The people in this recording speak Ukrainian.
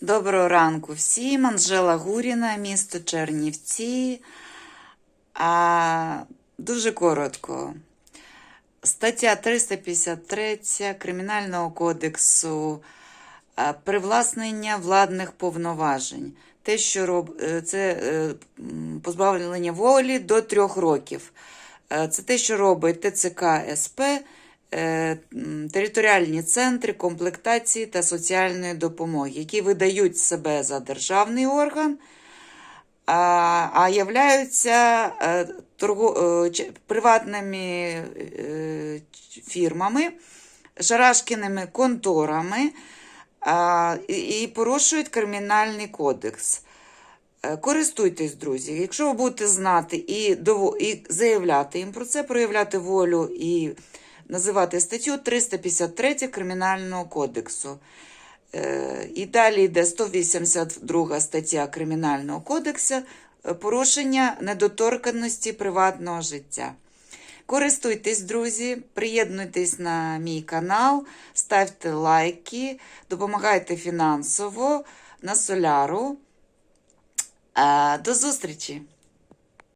Доброго ранку всім. Анжела Гуріна, місто Чернівці. А, дуже коротко. Стаття 353 Кримінального кодексу привласнення владних повноважень. Те, що роб... е, це е, позбавлення волі до трьох років. Е, Це те, що робить ТЦК СП, територіальні центри комплектації та соціальної допомоги, які видають себе за державний орган, а, являються е, е, приватними е, фірмами, шарашкіними конторами і, порушують кримінальний кодекс. Е, Користуйтесь, друзі. Якщо ви будете знати і заявляти їм про це, проявляти волю і називати статтю 353 Кримінального кодексу. Е, І далі йде 182 стаття Кримінального кодексу порушення недоторканності приватного життя. Користуйтесь, друзі, приєднуйтесь на мій канал, ставте лайки, допомагайте фінансово на соляру. Е, До зустрічі!